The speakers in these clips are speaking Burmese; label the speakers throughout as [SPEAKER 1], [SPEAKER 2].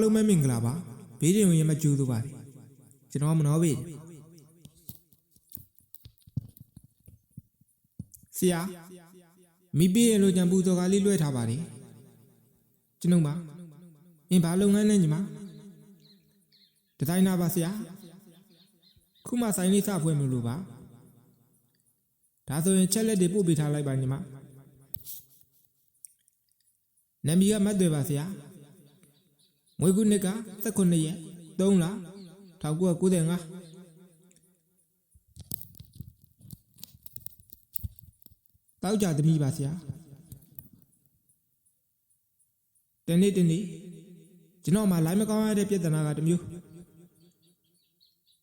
[SPEAKER 1] လုံးပဲမင်္ဂလာပါဘေးရင်ဝင်ရမကျူးသူပါကျွန်တော်မနောဘေးဆရာမိပေးရလို့ကြံပူစော်ကားလေးလွှဲထားပါတယ်ကျွန်ုပ်ပါအင်းဘာလုပ်ငန်းလဲညီမဒီဇိုင်နာပါဆရာခုမှဆိုင်လေးစဖွင့်မလို့ပါဒါဆိုရင်ချက်လက်တွေပို့ပေးထားလိုက်ပါညီမနာမည်ကမတ်တွေပါဆရာ မွေးခုနှစ်က18ရက်3လ1995တောက်ကြသမီးပါဆရာတနေ့တနေ့ကျွန်တော်မှလိုင်းမကောင်းရတဲ့ပြဿနာကတစ်မျိုး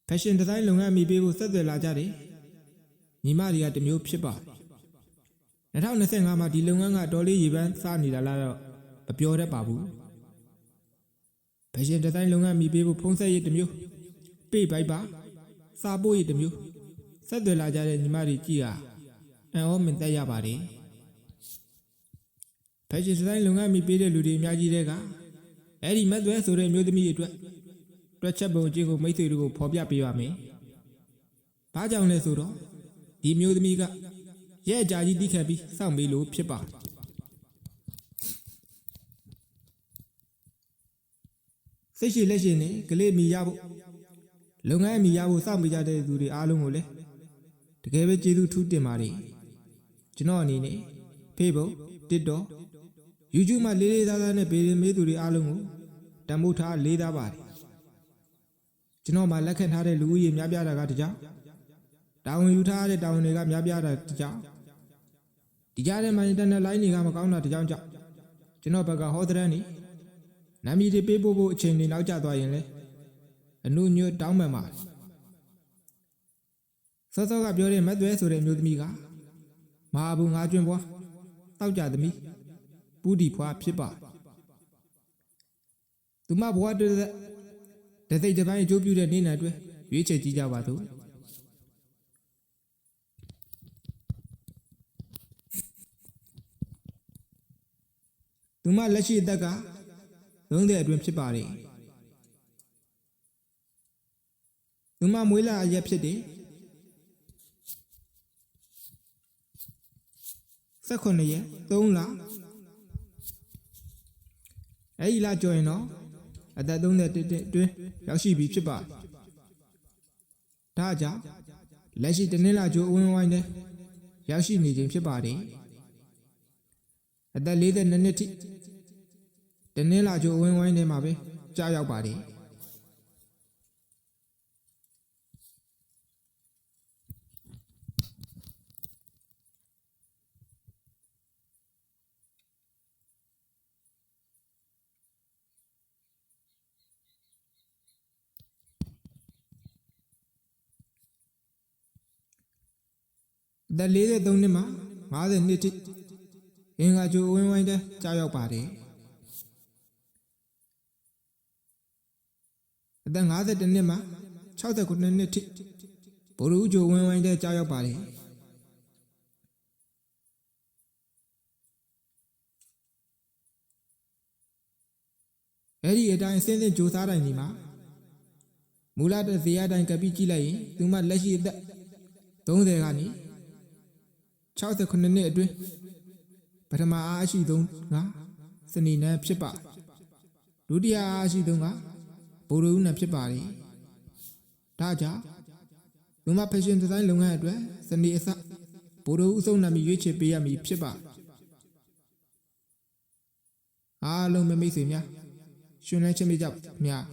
[SPEAKER 1] fashion design လုပ်ငန်းအမိပေးဖို့ဆက်သွယ်လာကြတယ်ညီမတွေကတစ်မျိုးဖြစ်ပါ2025မှာဒီလုပ်ငန်းကတော်လေးရေပန်းစနေတာလားတော့မပြောတတ်ပါဘူး fashion design လုပ်ငန်းမိပေးဖို့ဖုံးဆက်ရည်တစ်မျိုးပေးပိုက်ပါစာပို့ရည်တစ်မျိုးဆက်သွယ်လာကြတဲ့ညီမတွေကြည်ဟာအံ့ဩမင်သက်ရပါတယ် fashion design လုပ်ငန်းမိပေးတဲ့လူတွေအများကြီးတဲ့ကအဲ့ဒီမက်သွဲဆိုတဲ့မျိုးသမီးတွေအတွက်တွက်ချက်ပုံအကျင့်ကိုမိတ်ဆွေတို့ကိုဖော်ပြပေးပါမယ်။ဘာကြောင့်လဲဆိုတော့ဒီမျိုးသမီးကရဲ့အကြာကြီးတိခတ်ပြီးစောင့်ပေးလို့ဖြစ်ပါ စိတ်ရှိလက်ရှိနဲ့ကလေးမိရဖို့လုပ်ငန်းအမိရဖို့စောင့်ပေးကြတဲ့သူတွေအားလုံးကိုလည်းတကယ်ပဲကျေးဇူးထူးတင်ပါတယ်ကျွန်တော်အနေနဲ့ Facebook TikTok YouTube မှာလေးလေးသားသားနဲ့ပေရင်မေးသူတွေအားလုံးကိုတန်ဖိုးထားလေးသားပါတယ်ကျွန်တော်မှလက်ခံထားတဲ့လူဦးရေများပြားတာကတကြောင်တာဝန်ယူထားတဲ့တာဝန်တွေကများပြားတာတကြောင်ဒီကြားထဲမှာအင်တာနက်လိုင်းတွေကမကောင်းတာတကြောင်ကြောင့်ကျွန်တော်ဘက်ကဟောတဲ့နေနာ မည်တွေပေးဖို့ဖို့အချိန်တွေနောက်ကျသွားရင်လေအနုညွတ်တောင်းမှန်ပါစောစောကပြောတဲ့မတ်သွဲဆိုတဲ့မျိုးသမီးကမဟာဘူးငါကျွန်းပွားတောက်ကြသမီးပူဒီဖွာဖြစ်ပါသူမဘဝတည်းတသိတပိုင်းအကျိုးပြုတဲ့နေ့နဲ့အတွက်ရွေးချယ်ကြည့်ကြပါစို့သူမလက်ရှိအသက်က 30အတွင်းဖြစ်ပါတယ်သူမမွေးလာအရက်ဖြစ်တယ်18ရက်3လအဲ့ဒီလကြော်ရင်တော့အသက်31နှစ်အတွင်းရောက်ရှိပြီဖြစ်ပါတယ်ဒါကြောင့်လက်ရှိတနင်္လာကျိုးအဝင်းဝိုင်းနဲ့ရောက်ရှိနေခြင်းဖြစ်ပါတယ်အသက်42နှစ်ထိ တနင်္လာကျိုးအဝင်းဝိုင်းထဲမှာပဲကြာရောက်ပါတယ်အသက်43နှစ်မှ50နှစ်ထိအင်္ဂါကျိုးအဝင်းဝိုင်းထဲကြာရောက်ပါတယ် အသက်52နှစ်မှ69နှစ်ထိဘိုလ်ရူးကျိုးအဝင်းဝိုင်းထဲကြာရောက်ပါတယ်အဲ့ဒီအတိုင်းအစင်းစင်းကြိုးစားတိုင်းဒီမှာမူလတဇေယတိုင်းကပ်ပြီးကြည့်လိုက်ရင်သူမလက်ရှိအသက်30ကနေ69နှစ်အတွင်းပထမအားအရှိဆုံးကစနေနန်းဖြစ်ပါဒုတိယအားအရှိဆုံးက ဘိုလ်ရူးနန်းဖြစ်ပါလေဒါကြောင့်လူမဖက်ရှင်ဒီဇိုင်းလုပ်ငန်းအတွက်စနေအစဘိုလ်ရူးအစုံနာမည်ရွေးချယ်ပေးရမည်ဖြစ်ပါအားလုံးမမိတ်ဆွေများရှင်လန်းချင်းမိကြများ